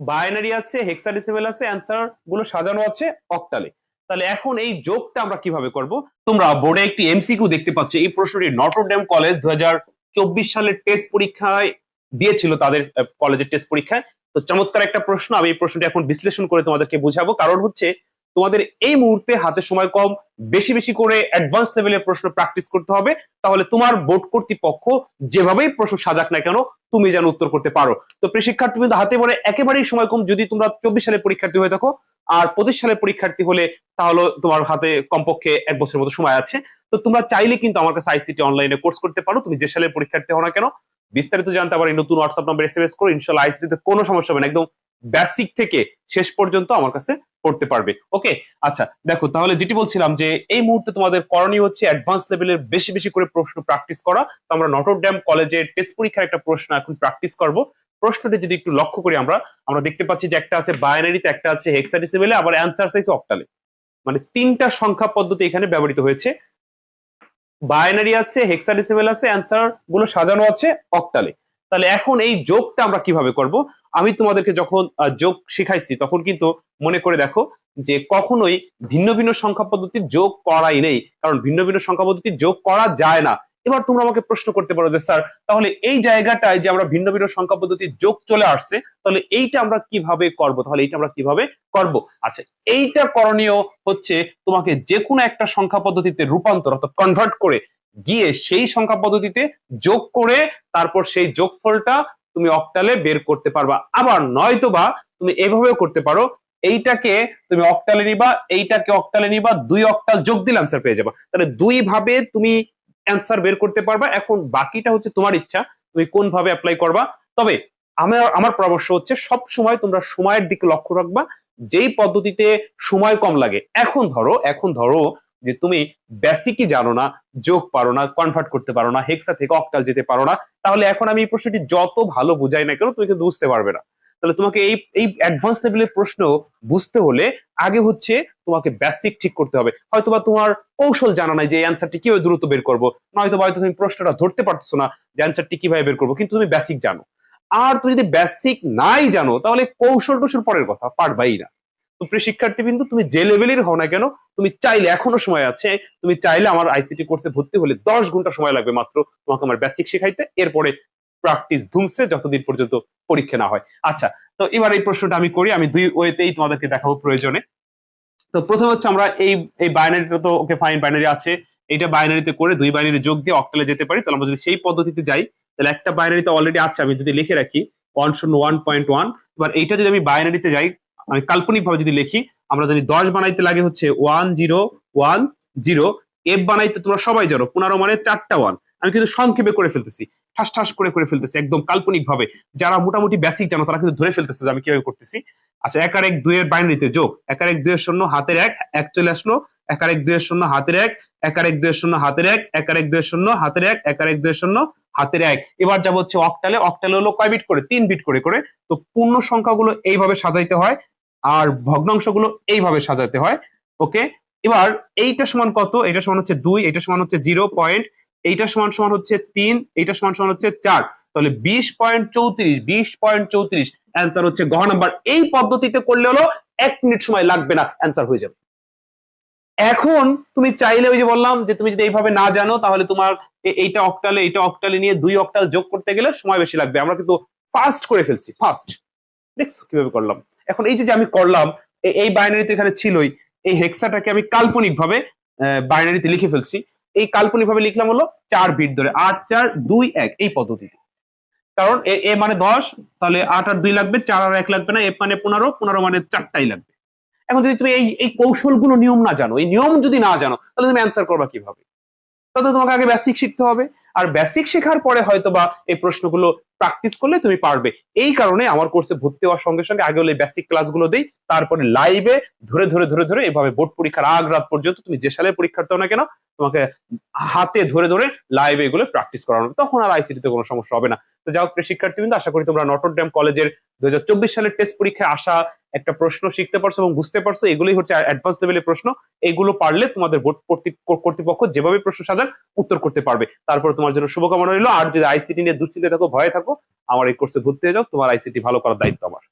Binary আছে hexadecimal আছে অ্যান্সারগুলো সাজানো আছে অক্টালে তাহলে এখন এই যোগটা আমরা কীভাবে করব? তোমরা বোর্ডে একটি এমসিকিউ দেখতে পাচ্ছ। এই প্রশ্নটি নটরডেম কলেজ দু চব্বিশ সালের টেস্ট পরীক্ষায় দিয়েছিল তাদের কলেজের টেস্ট পরীক্ষায়। তো চমৎকার একটা প্রশ্ন। আমি এই প্রশ্নটি এখন বিশ্লেষণ করে তোমাদেরকে বুঝাবো। কারণ হচ্ছে তোমাদের এই মুহূর্তে হাতে সময় কম, বেশি বেশি করে অ্যাডভান্স লেভেলের প্রশ্ন প্র্যাকটিস করতে হবে। তাহলে তোমার বোর্ড কর্তৃপক্ষ যেভাবেই প্রশ্ন সাজাক না কেন, তুমি যেন উত্তর করতে পারো। তো প্রিয় শিক্ষার্থী কিন্তু হাতে পড়ে একেবারেই সময় কম যদি তোমরা চব্বিশ সালের পরীক্ষার্থী হয়ে থাকো, আর পঁচিশ সালের পরীক্ষার্থী হলে তাহলে তোমার হাতে কমপক্ষে এক বছরের মতো সময় আছে। তো তোমরা চাইলে কিন্তু আমার কাছে আইসিটি অনলাইনে কোর্স করতে পারো। তুমি যে সালের পরীক্ষার্থী হও না কেন, বিস্তারিত জানতে পারো নতুন WhatsApp number S M S করো ইনশাল্লাহ আইসিটিতে কোনো সমস্যা হবে না। একদম বেসিক থেকে শেষ পর্যন্ত আমার কাছে পড়তে পারবে। ওকে আচ্ছা দেখো, তাহলে যেটি বলছিলাম যে এই মুহূর্তে তোমাদের করণীয় হচ্ছে অ্যাডভান্স লেভেলের বেশি বেশি করে প্রশ্ন প্র্যাকটিস করা। তো আমরা নটর ড্যাম কলেজের টেস্ট পরীক্ষার একটা প্রশ্ন এখন প্র্যাকটিস করব। প্রশ্নটি যদি একটু লক্ষ্য করি আমরা আমরা দেখতে পাচ্ছি যে একটা আছে বাইনারিতে একটা আছে হেক্সাডেসিমেলে আবার অ্যান্সার সাইজ অক্টালে মানে তিনটা সংখ্যা পদ্ধতি এখানে ব্যবহৃত হয়েছে। বাইনারি আছে হেক্সাডেসিমেল আছে অ্যান্সারগুলো সাজানো আছে অক্টালে তাহলে এখন এই যোগটা আমরা কীভাবে করব? আমি তোমাদেরকে যখন যোগ শিখাইছি, তখন কিন্তু মনে করে দেখো যে কখনোই ভিন্ন ভিন্ন সংখ্যা পদ্ধতির যোগ করাই নেই। কারণ ভিন্ন ভিন্ন সংখ্যা পদ্ধতির যোগ করা যায় না। এবার তোমরা আমাকে প্রশ্ন করতে পারো যে, স্যার, তাহলে এই জায়গাটায় যে আমরা ভিন্ন ভিন্ন সংখ্যা পদ্ধতির যোগ চলে আসছে, তাহলে এইটা আমরা কীভাবে করব? তাহলে এইটা আমরা কীভাবে করব? আচ্ছা এইটা করণীয় হচ্ছে তোমাকে যে কোনো একটা সংখ্যা পদ্ধতিতে রূপান্তর অর্থাৎ কনভার্ট করে গিয়ে সেই সংখ্যা পদ্ধতিতে যোগ করে তারপর সেই যোগফলটা তুমি অক্টালে বের করতে পারবা। আবার নয়তোবা তুমি এভাবেও করতে পারো, এইটাকে তুমি অক্টালে নিবা, এইটাকে অক্টালে নিবা, দুই অক্টাল যোগ দিলে অ্যান্সার পেয়ে যাবা। তাহলে দুই ভাবে তুমি অ্যান্সার বের করতে পারবা। এখন বাকিটা হচ্ছে তোমার ইচ্ছা, তুমি কোন ভাবে অ্যাপ্লাই করবা। তবে আমার আমার পরামর্শ হচ্ছে সব সময় তোমরা সময়ের দিকে লক্ষ্য রাখবা, যেই পদ্ধতিতে সময় কম লাগে। এখন ধরো এখন ধরো যে তুমি বেসিকই জানো না, যোগ পারো না কনভার্ট করতে পারো না হেক্সা থেকে অক্টাল যেতে পারো না, তাহলে এখন আমি এই প্রশ্নটি যত ভালো বুঝাই না কেন তুমি কিন্তু বুঝতে পারবে না। তাহলে তোমাকে এই এই অ্যাডভান্স লেভেলের প্রশ্ন বুঝতে হলে আগে হচ্ছে তোমাকে বেসিক ঠিক করতে হবে। হয়তো বা তোমার কৌশল জানা নাই যে অ্যান্সারটি কীভাবে দ্রুত বের করব নয়তো হয়তো তুমি প্রশ্নটা ধরতে পারতেছো না যে অ্যান্সারটি কীভাবে বের করব, কিন্তু তুমি বেসিক জানো। আর তুমি যদি বেসিক নাই জানো, তাহলে কৌশল টুসল পরের কথা, পারবাই না। প্রিয় শিক্ষার্থী বিন্দু তুমি যে লেভেলের হও না কেন, তুমি চাইলে এখনও সময় আছে, তুমি চাইলে আমার আইসিটি কোর্সে ভর্তি হলে দশ ঘণ্টা সময় লাগবে মাত্র তোমাকে আমার বেসিক শেখাইতে। এরপরে প্র্যাকটিস ধুমসে যতদিন পর্যন্ত পরীক্ষা না হয়। আচ্ছা তো এবার এই প্রশ্নটা আমি করি, আমি দুই ওয়েতেই তোমাদেরকে দেখাবো প্রয়োজনে। তো প্রথমে হচ্ছে আমরা এই এই বাইনারিটা তো ওকে ফাইন বাইনারি আছে। এটা বাইনারিতে করে দুই বাইনারি যোগ দিয়ে অক্টালে যেতে পারি, তাহলে আমরা যদি সেই পদ্ধতিতে যাই, তাহলে একটা বাইনারিতে অলরেডি আছে, আমি যদি লিখে রাখি ওয়ান শূন্য ওয়ান পয়েন্ট ওয়ান এবার এইটা যদি আমি বাইনারিতে যাই আমি কাল্পনিক ভাবে যদি লিখি, আমরা যদি দশ বানাইতে লাগে হচ্ছে one zero one zero F বানাইতে তোমরা সবাই জানো, পনেরো মানে চারটা ওয়ান আমি কিন্তু সংক্ষেপে করে ফেলতেছি, ঠাস ঠাস করে করে ফেলতেছি, একদম কাল্পনিক ভাবে যারা মোটামুটি বেসিক জানো, তারা কিন্তু ধরে ফেলতেছে যে আমি কীভাবে করতেছি। আচ্ছা এক আর এক দুইয়ের বাইনারিতে যোগ, এক আর এক দুইয়ের শূন্য, হাতের এক এক চলে আসলো, এক আর এক দুইয়ের শূন্য, হাতের এক এক আর এক দুইয়ের শূন্য, হাতের এক এক আর এক দুইয়ের শূন্য, হাতের এক এক আর এক দুইয়ের শূন্য, হাতের এক। এবার যাব হচ্ছে অক্টালে অক্টালে হলো কয় বিট করে? তিন বিট করে করে। তো পূর্ণ সংখ্যাগুলো এইভাবে সাজাইতে হয় আর ভগ্নাংশগুলো এইভাবে সাজাতে হয়। ওকে? এবার এইটা সমান কত? এটা সমান হচ্ছে দুই এটা সমান হচ্ছে জিরো পয়েন্ট, এইটা সমান সমান হচ্ছে তিন, এইটা সমান সমান হচ্ছে চার। তাহলে বিশ পয়েন্ট চৌত্রিশ, বিশ পয়েন্ট চৌত্রিশ অ্যান্সার হচ্ছে গহ নাম্বার। এই পদ্ধতিতে করলে হলো এক মিনিট সময় লাগবে না অ্যান্সার হয়ে যাবে। এখন তুমি চাইলে ওই যে বললাম যে তুমি যদি এইভাবে না জানো, তাহলে তোমার এইটা অক্টালে এইটা অক্টালে নিয়ে দুই অক্টাল যোগ করতে গেলে সময় বেশি লাগবে। আমরা কিন্তু ফাস্ট করে ফেলছি ফাস্ট দেখছ কীভাবে করলাম? এখন এই যে আমি করলাম এই বাইনারি তো এখানে ছিলই, এই হেক্সাটাকে আমি কাল্পনিক ভাবে বাইনারিতে লিখে ফেলছি। এই কাল্পনিক ভাবে লিখলাম হলো চার বিট ধরে, আট, চার, দুই, এক, এই পদ্ধতিতে। কারণ এ মানে দশ, তাহলে আট আর দুই লাগবে, চার আর এক লাগবে না, এ মানে পনেরো পনেরো মানে চারটাই লাগবে। এখন যদি তুমি এই এই কৌশলগুলো নিয়ম না জানো, এই নিয়ম যদি না জানো, তাহলে তুমি অ্যান্সার করবা কীভাবে? তত তোমাকে আগে বেসিক শিখতে হবে। আর বেসিক শেখার পরে হয়তো বা এই প্রশ্নগুলো প্র্যাকটিস করলে তুমি পারবে। এই কারণে আমার কোর্সে ভর্তি হওয়ার সঙ্গে সঙ্গে আগে হলে বেসিক ক্লাসগুলো দিই, তারপরে লাইভে ধরে ধরে ধরে ধরে এভাবে বোর্ড পরীক্ষার আগ রাত পর্যন্ত তুমি যে সালের পরীক্ষার্থী হও না কেন, তোমাকে হাতে ধরে ধরে লাইভে এগুলো প্র্যাকটিস করানো তখন আর আইসিটিতে কোনো সমস্যা হবে না। তো যাই হোক শিক্ষার্থীবৃন্দ, আশা করি তোমরা নটরডেম কলেজের দু হাজার চব্বিশ সালের টেস্ট পরীক্ষায় আসা একটা প্রশ্ন শিখতে পারছ এবং বুঝতে পারছ, এগুলোই হচ্ছে অ্যাডভান্স লেভেলের প্রশ্ন। এগুলো পারলে তোমাদের বোর্ড কর্তৃপক্ষ যেভাবে প্রশ্ন সাজান, উত্তর করতে পারবে। তারপর তোমার জন্য শুভকামনা রইল। আর যদি আইসিটি নিয়ে দুশ্চিন্তা থাকো, ভয়ে থাকো, আমার এই কোর্সে ঘুরতে যাও। তোমার আইসিটি ভালো করার দায়িত্ব আমার।